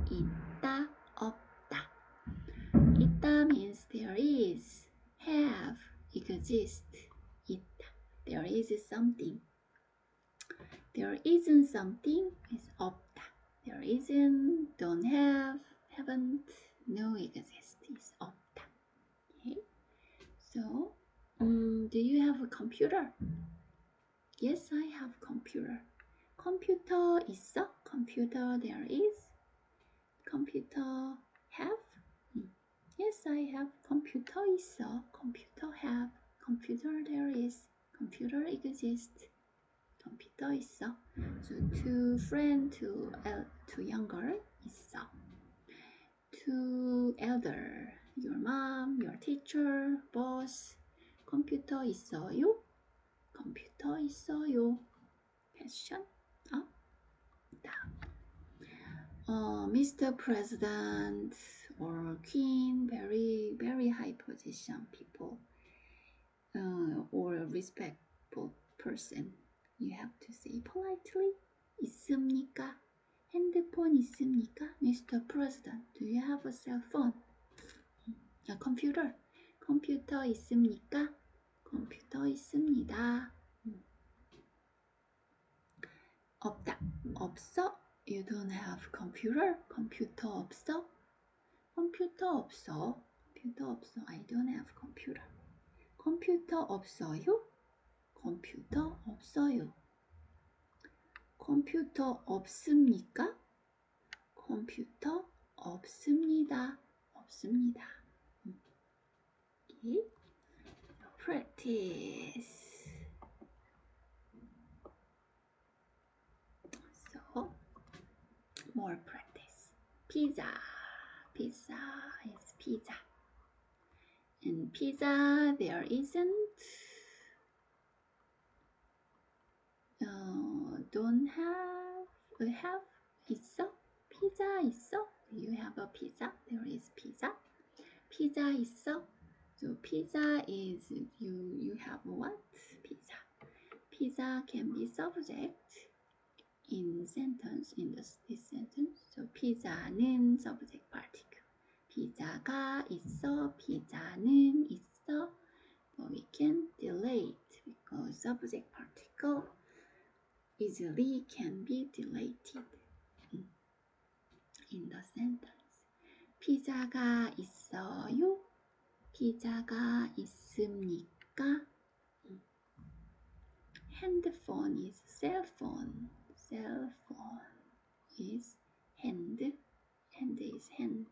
있다, 없다. 있다 means there is, have, exist. 있다. There is something. There isn't something is 없다. There isn't, don't have, haven't, no exist is 없다. Okay. So, um, do you have a computer? Yes, I have computer. computer 있어? computer there is? computer have? 음. Yes, I have computer 있어. computer have. computer there is. computer exist. computer 있어. So two friend, two el, two younger 있어. Two elder, your mom, your teacher, boss. computer 있어요? computer 있어요. question. uh, Mr. President or Queen, very very high position people, uh, or a respectful person, you have to say politely. 있습니까? 핸드폰 있습니까? Mr. President, do you have a cell phone? 아, computer. 컴퓨터 있습니까? 컴퓨터 있습니다. 음. 없다. 없어? You don't have computer? 컴퓨터 없어? 컴퓨터 없어? 컴퓨터 없어. I don't have computer. 컴퓨터 없어요? 컴퓨터 없어요. 컴퓨터 없습니까? 컴퓨터 없습니다. 없습니다. 음. Okay. Practice. pizza. Pizza is pizza. And pizza, there isn't. Uh, don't have. We have pizza. Pizza is so. You have a pizza. There is pizza. Pizza is so. So pizza is you. You have what? Pizza. Pizza can be subject. In sentence in this, this sentence. So 피자는 subject particle. 피자가 있어. 피자는 있어. But we can delete because subject particle easily can be deleted in- the sentence. 피자가 있어요. 피자가 있습니까? 음. Handphone is cell phone. Cell phone is hand. Hand is hand.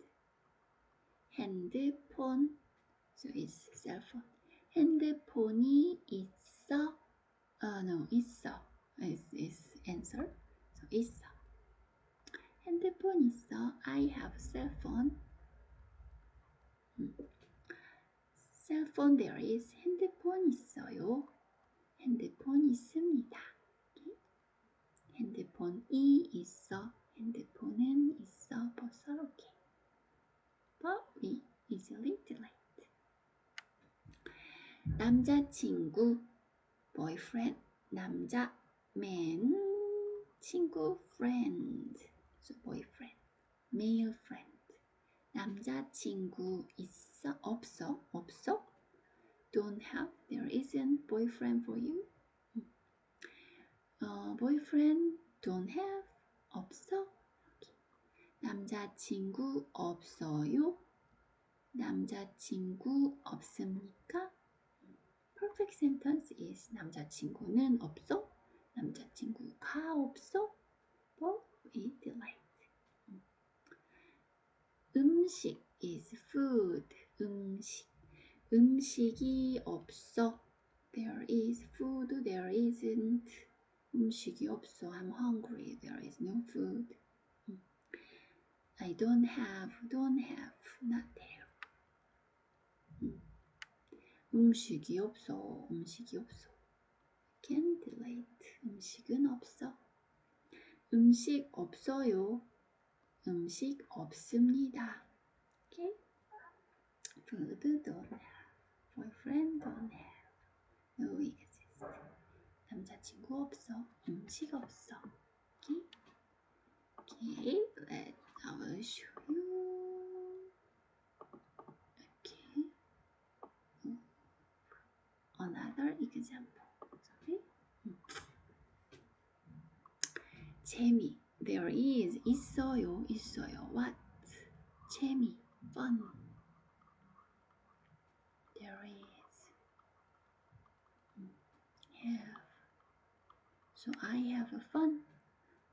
핸드폰 so is cell phone. 핸드폰이 있어. Uh, no, 있어. Is is answer. So 있어. 핸드폰 있어. I have cell phone. 음. Cell phone there is. 핸드폰 있어요. 핸드폰 있습니다. Okay. 핸드폰이 있어. 핸드폰은 있어. 벌써 okay. But we easily delete. 남자친구 boyfriend 남자 man 친구 friend so boyfriend male friend 남자친구 있어 없어 없어 don't have there isn't boyfriend for you 어, boyfriend don't have 없어. 남자친구 없어요 남자친구 없습니까 perfect sentence is 남자친구는 없어 남자친구가 없어 but we delete 음식 is food. 음식. 음식이 없어. There is food. There isn't. 음식이 없어. I'm hungry. There is no food. 음. I don't have. Don't have. Not there. 음. 음식이 없어. 음식이 없어. Can delete. 음식은 없어. 음식 없어요. 음식 없습니다. Okay? Food don't have. Boyfriend don't have. No exist. 남자친구 없어. 음식 없어. Okay? Okay, let our show you. Okay. Another example. Sorry. 재미. There is 있어요. 있어요. What? 재미. Fun. There is. Have. So I have fun.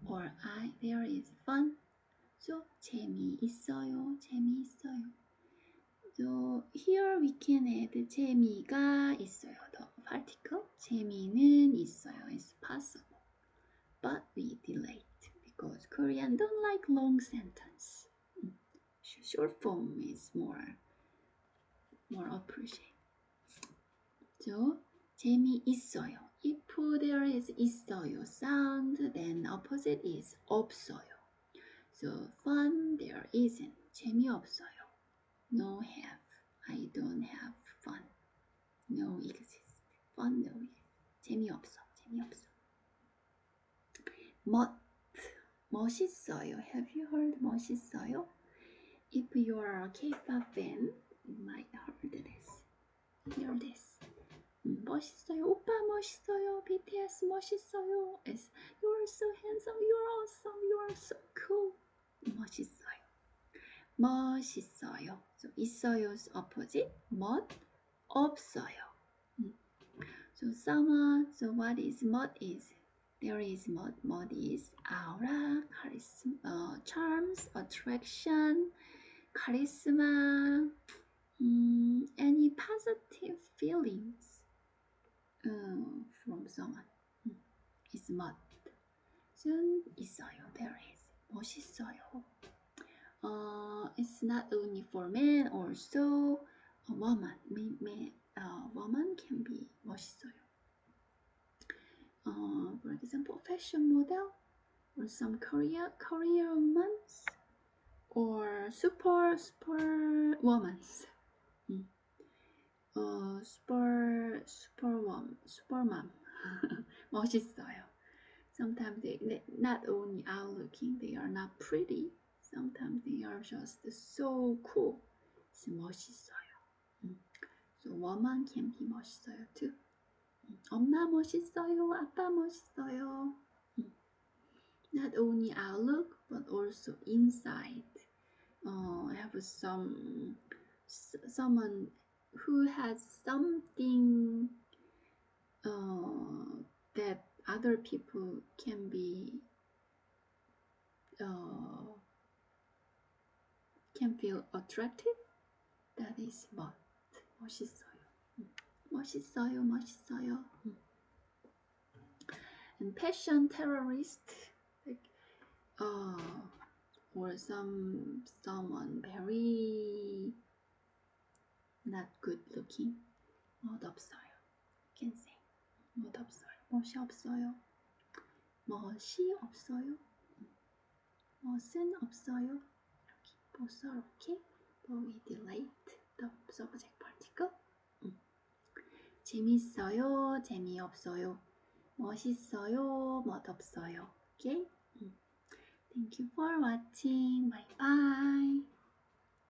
Or I there is fun. So 재미있어요. 재미있어요. So here we can add 재미가 있어요. The particle 재미는 있어요. It's possible. But we delete because Korean don't like long sentence. Short form is more more appreciate. So 재미있어요. If there is 있어요 sound, then opposite is 없어요. So fun there isn't. 재미없어요. No have. I don't have fun. No exist. Fun no exist. 재미없어. 재미없어. 멋. 멋있어요. Have you heard 멋있어요? If you are a K-pop fan, 멋있어요. 오빠 멋있어요. BTS 멋있어요. It's, you are so handsome. You are awesome. You are so cool. 멋있어요. 멋있어요. So 있어요's opposite. 멋 없어요. 음. So someone. So what is 멋 is there is 멋. 멋 is aura, charisma, uh, charms, attraction, charisma, um, any positive feelings uh, from someone. 음, is 멋. So 있어요. There is. 멋있어요. Uh, it's not only for men, also a woman. Man, man, uh, woman can be 멋있어요. Uh, for example, fashion model or some career career women or super super women. 음. 어, super super mom super mom 멋있어요. Sometimes they, they not only are looking, they are not pretty. Sometimes they are just so cool. It's 멋있어요. 음. So woman can be 멋있어요 too. 음. 엄마 멋있어요. 아빠 멋있어요. 음. Not only outlook, but also inside. Uh, have some someone who has something uh, that other people can be uh, can feel attractive. That is 멋. 멋있어요. 음. 멋있어요. 멋있어요. 음. And passion terrorist, like, uh, or some someone very not good looking. 멋 없어요. Can say 멋 없어요. 멋이 없어요. 멋이 없어요. 멋은 없어요. 이렇게 보서 이렇게 but we delete the subject particle. 음. 재밌어요. 재미없어요. 멋있어요. 멋없어요. Okay? 음. Thank you for watching. Bye bye.